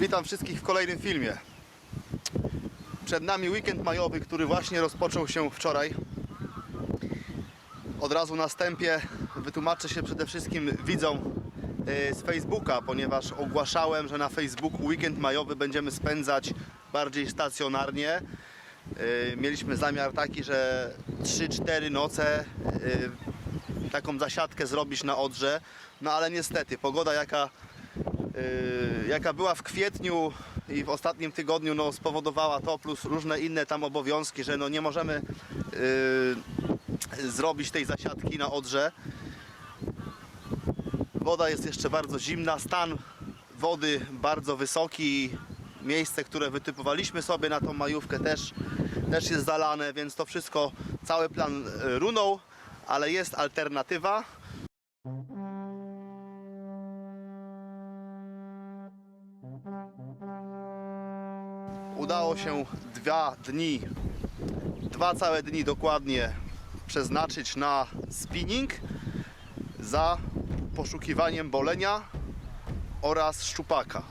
Witam wszystkich w kolejnym filmie. Przed nami weekend majowy, który właśnie rozpoczął się wczoraj. Od razu na wstępie wytłumaczę się przede wszystkim widzom e, z Facebooka, ponieważ ogłaszałem, że na Facebooku weekend majowy będziemy spędzać bardziej stacjonarnie. E, Mieliśmy zamiar taki, że 3-4 noce e, taką zasiadkę zrobić na Odrze, no ale niestety pogoda jaka jaka była w kwietniu i w ostatnim tygodniu no, spowodowała to, plus różne inne tam obowiązki, że no, nie możemy yy, zrobić tej zasiadki na Odrze. Woda jest jeszcze bardzo zimna, stan wody bardzo wysoki. Miejsce, które wytypowaliśmy sobie na tą majówkę też, też jest zalane, więc to wszystko, cały plan yy, runął, ale jest alternatywa. Udało się dwa dni, dwa całe dni dokładnie przeznaczyć na spinning za poszukiwaniem bolenia oraz szczupaka.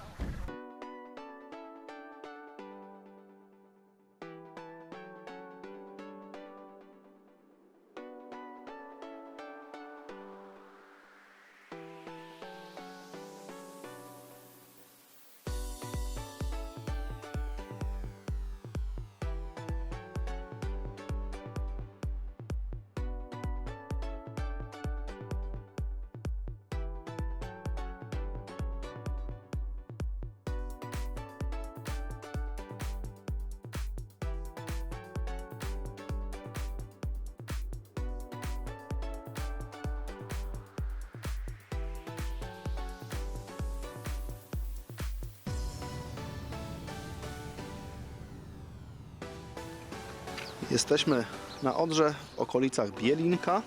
Jesteśmy na Odrze w okolicach Bielinka.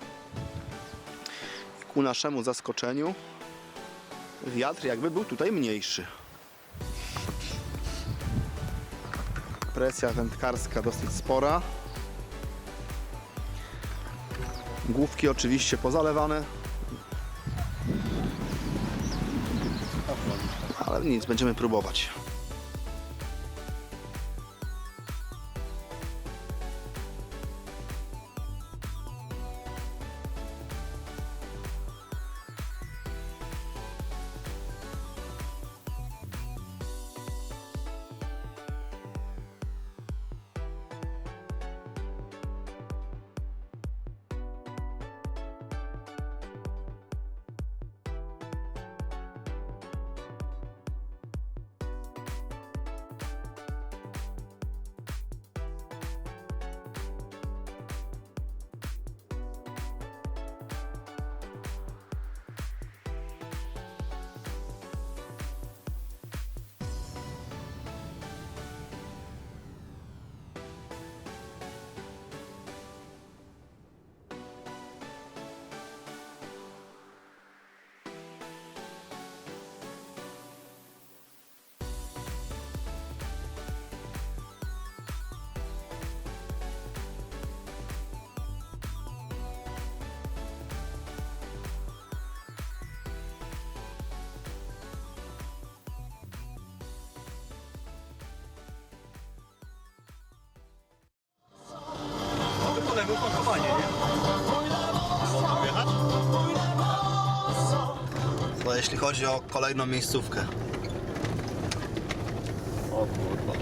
Ku naszemu zaskoczeniu wiatr jakby był tutaj mniejszy. Presja wędkarska dosyć spora. Główki oczywiście pozalewane. Ale nic, będziemy próbować. Wykonujemy opakowanie, nie? To jeśli chodzi o kolejną miejscówkę. O kurwa.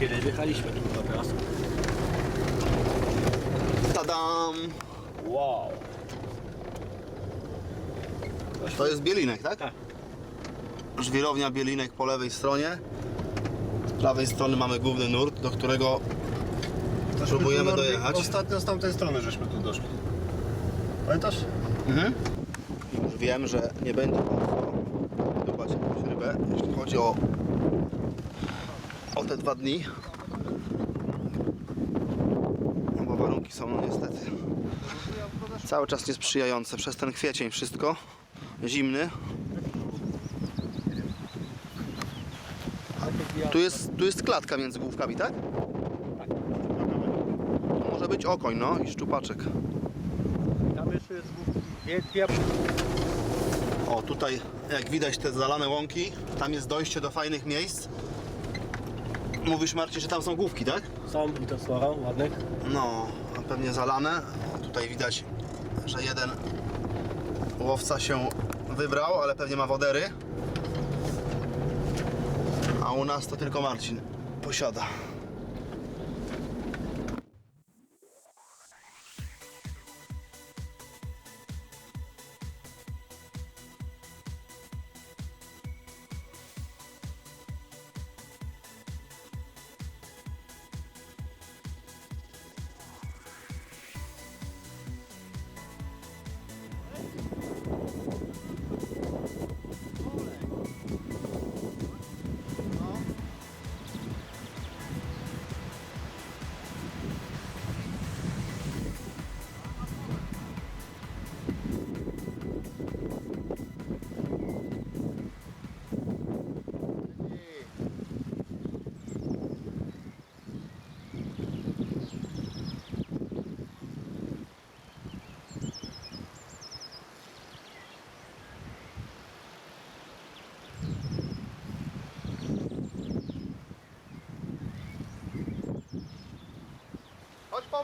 Kiedyś wjechaliśmy tu teraz. Tadam! Wow. To jest Bielinek, tak? Tak. Żwirownia Bielinek po lewej stronie. Z prawej strony mamy główny nurt, do którego próbujemy tu dojechać. Ostatnio z tamtej strony żeśmy tu doszli. Pamiętasz? Mhm. Już wiem, że nie będzie łatwo wydubać jakąś rybę, jeśli chodzi o, o te dwa dni. No bo warunki są no niestety cały czas niesprzyjające przez ten kwiecień wszystko. Zimny. Tu jest, tu jest klatka między główkami, tak? To może być okoń, no i szczupaczek. Tam jeszcze jest wielkie O, tutaj jak widać te zalane łąki, tam jest dojście do fajnych miejsc. Mówisz Marcin, że tam są główki, tak? Są i to sporo, ładnych. No, pewnie zalane. Tutaj widać, że jeden łowca się wybrał, ale pewnie ma wodery. A u nas to tylko Marcin posiada.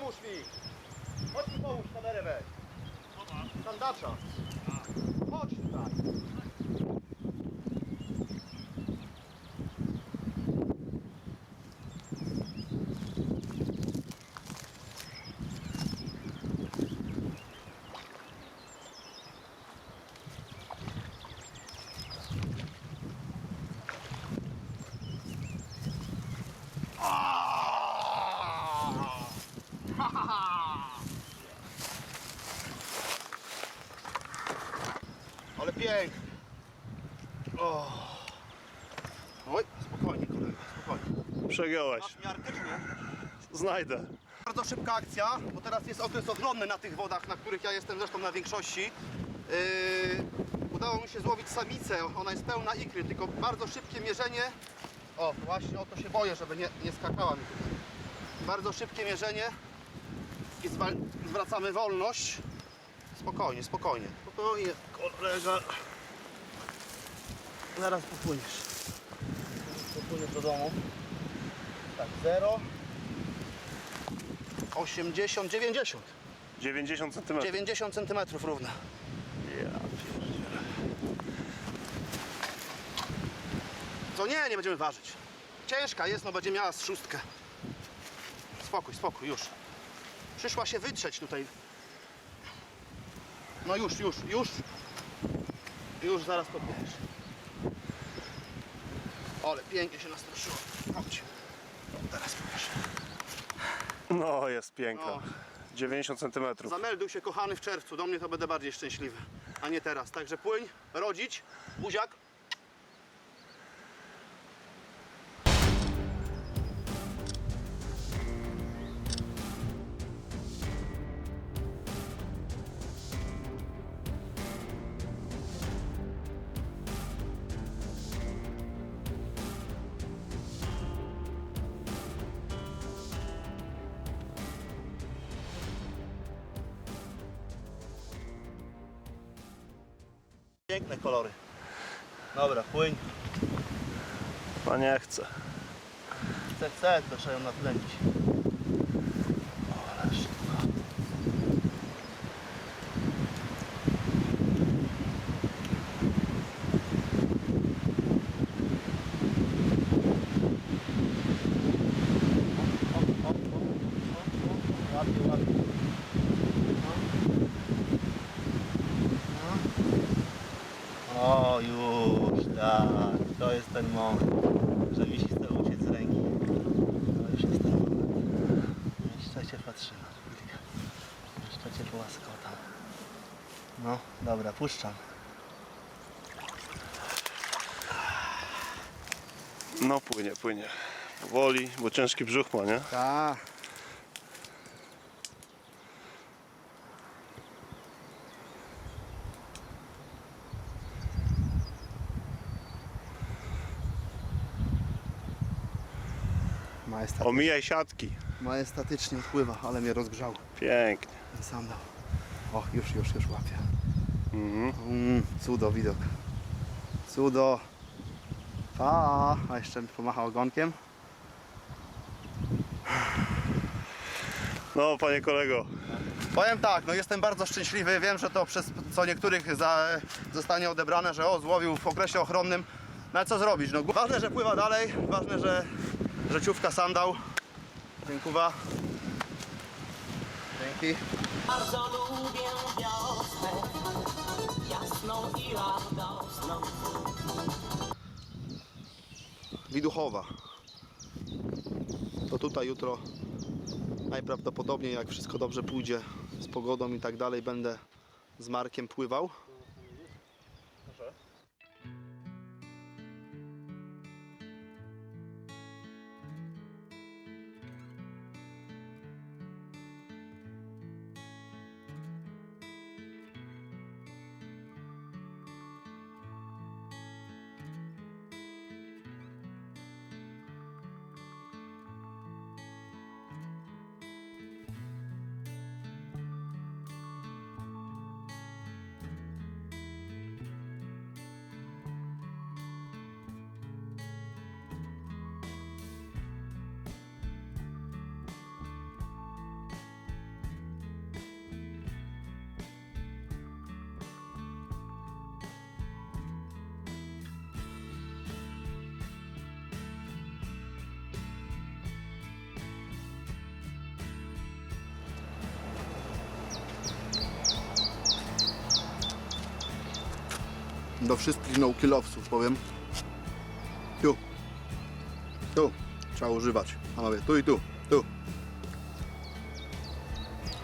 Pomóż mi! Chodź mi pomóż, kamerę weź! Sandacza! Chodź tutaj! Ale pięknie. O. Oj, spokojnie kolego, spokojnie. Przegiąłeś. Znajdę. Bardzo szybka akcja, bo teraz jest okres ochronny na tych wodach, na których ja jestem zresztą na większości. Yy, udało mi się złowić samicę, ona jest pełna ikry, tylko bardzo szybkie mierzenie. O, właśnie o to się boję, żeby nie, nie skakała mi tutaj. Bardzo szybkie mierzenie i zwracamy wolność. Spokojnie, spokojnie. Spokojnie, kolega. Zaraz popłyniesz. Popłyniesz do domu. Tak, 0. 80, 90. 90 cm. 90 cm równe. To nie, nie będziemy ważyć. Ciężka jest, no będzie miała z szóstkę. Spokój, spokój, już. Przyszła się wytrzeć tutaj. No już, już, już. Już zaraz podbierzesz. Ale pięknie się nastraszyło. Chodź. Teraz powiesz. No, jest piękna. O. 90 cm. Zamelduj się kochany w czerwcu, do mnie to będę bardziej szczęśliwy, a nie teraz. Także płyń, rodzić, buziak. Piękne kolory. Dobra, płyń. No nie chcę. Chce, chce, to trzeba ją natlenić. Ale szybko. O, o, o, o, o, Ładnie, ładnie. No. O, już, tak. To jest ten moment, że mi się chce uciec z ręki. To już jest ten moment. Jeszcze cię patrzymy. Jeszcze cię połaskotam. No, dobra, puszczam. No płynie, płynie. Powoli, bo ciężki brzuch ma, nie? Majestatycznie, Omijaj siatki. Majestatycznie odpływa, ale mnie rozgrzał Pięknie. ten sandał. O, już, już, już łapię. Mm, cudo widok. Cudo. Pa, a jeszcze pomachał ogonkiem. No, panie kolego. Powiem tak, no jestem bardzo szczęśliwy. Wiem, że to przez co niektórych za, zostanie odebrane, że o, złowił w okresie ochronnym. No ale co zrobić? No, ważne, że pływa dalej. Ważne, że rzeciówka sandał. Dziękuję. Dzięki. Bardzo lubię wiosnę, jasną i radosną. Widuchowa. To tutaj jutro najprawdopodobniej, jak wszystko dobrze pójdzie z pogodą i tak dalej, będę z Markiem pływał. Do wszystkich no-killowców powiem. Tu. Tu. Trzeba używać. Panowie, tu i tu. Tu.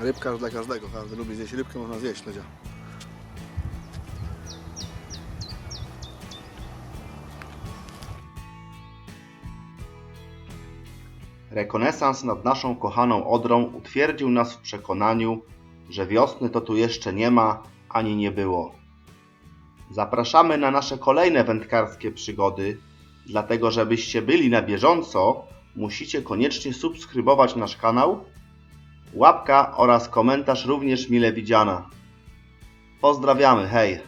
Rybka dla każdego. Każdy lubi zjeść rybkę, można zjeść śledzia. Rekonesans nad naszą kochaną Odrą utwierdził nas w przekonaniu, że wiosny to tu jeszcze nie ma ani nie było. Zapraszamy na nasze kolejne wędkarskie przygody, dlatego żebyście byli na bieżąco, musicie koniecznie subskrybować nasz kanał. Łapka oraz komentarz również mile widziana. Pozdrawiamy, hej!